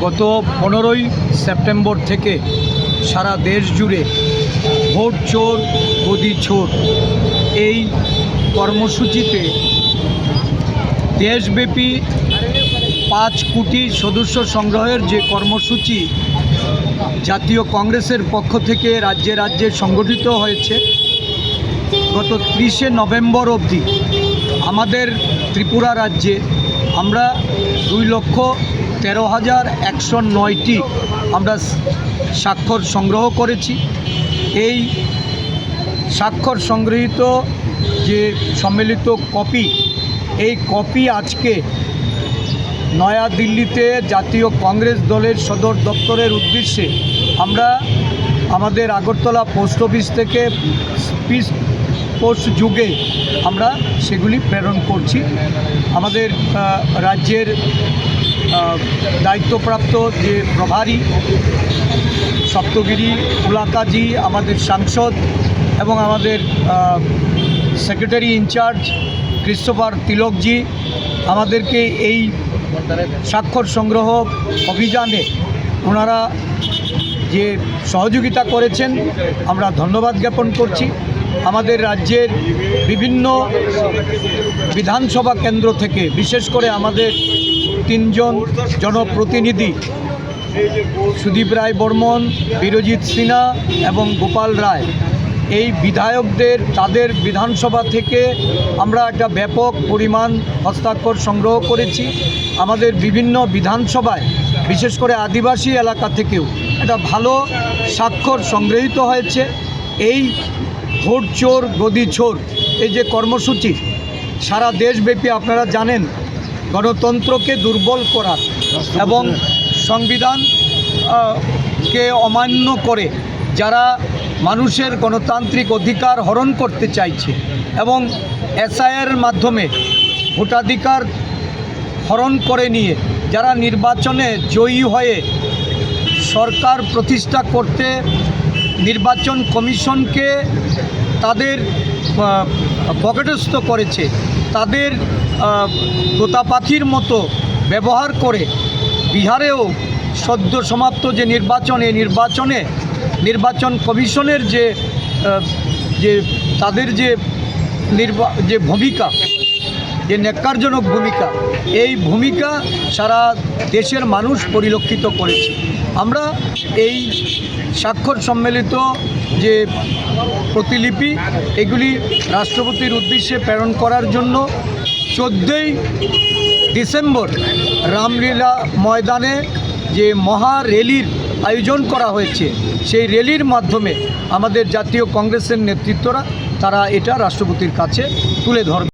গত পনেরোই সেপ্টেম্বর থেকে সারা দেশ জুড়ে ভোট চোর, গদি চোর এই কর্মসূচিতে দেশব্যাপী পাঁচ কোটি সদস্য সংগ্রহের যে কর্মসূচি জাতীয় কংগ্রেসের পক্ষ থেকে রাজ্যে রাজ্যে সংগঠিত হয়েছে। গত ত্রিশে নভেম্বর অবধি আমাদের ত্রিপুরা রাজ্যে আমরা দুই লক্ষ তেরো হাজার একশো নয়টি আমরা স্বাক্ষর সংগ্রহ করেছি। এই স্বাক্ষর সংগৃহীত যে সম্মিলিত কপি, এই কপি আজকে নয়াদিল্লিতে জাতীয় কংগ্রেস দলের সদর দপ্তরের উদ্দেশ্যে আমরা আমাদের আগরতলা পোস্ট অফিস থেকে স্পিচ পোস্ট যুগে আমরা সেগুলি প্রেরণ করছি। আমাদের রাজ্যের দায়িত্বপ্রাপ্ত যে প্রভারী সপ্তগিরি উলাকাজি আমাদের সাংসদ এবং আমাদের সেক্রেটারি ইনচার্জ ক্রিস্টোফার তিলকজি, আমাদেরকে এই স্বাক্ষর সংগ্রহ অভিযানে ওনারা যে সহযোগিতা করেছেন, আমরা ধন্যবাদ জ্ঞাপন করছি। আমাদের রাজ্যের বিভিন্ন বিধানসভা কেন্দ্র থেকে, বিশেষ করে আমাদের তিনজন জনপ্রতিনিধি, সুদীপ রায় বর্মন, বীরজিৎ সিনহা এবং গোপাল রায় এই বিধায়কদের, তাদের বিধানসভা থেকে আমরা একটা ব্যাপক পরিমাণ হস্তাক্ষর সংগ্রহ করেছি। আমাদের বিভিন্ন বিধানসভায়, বিশেষ করে আদিবাসী এলাকা থেকেও একটা ভালো স্বাক্ষর সংগৃহীত হয়েছে। এই ভোট চোর, গদি চোর, এই যে কর্মসূচি, সারা দেশব্যাপী আপনারা জানেন, গণতন্ত্রকে দুর্বল করার এবং সংবিধান কে অমান্য করে যারা মানুষের গণতান্ত্রিক অধিকার হরণ করতে চাইছে এবং এসআইয়ের মাধ্যমে ভোটাধিকার হরণ করে নিয়ে যারা নির্বাচনে জয়ী হয়ে সরকার প্রতিষ্ঠা করতে নির্বাচন কমিশনকে তাদের পকেটস্থ করেছে, তাদের পাখির মতো ব্যবহার করে বিহারেও সদ্য সমাপ্ত যে নির্বাচন, এই নির্বাচনে নির্বাচন কমিশনের যে যে তাদের যে নির্বা, যে ভূমিকা, যে ন্যাক্কারজনক ভূমিকা, এই ভূমিকা সারা দেশের মানুষ পরিলক্ষিত করেছে। আমরা এই স্বাক্ষর সম্মেলিত যে প্রতিলিপি, এগুলি রাষ্ট্রপতির উদ্দেশ্যে প্রেরণ করার জন্য চোদ্দোই ডিসেম্বর রামলীলা ময়দানে যে মহা র্যালির আয়োজন করা হয়েছে, সেই র্যালির মাধ্যমে আমাদের জাতীয় কংগ্রেসের নেতৃত্বরা তারা এটা রাষ্ট্রপতির কাছে তুলে ধরবে।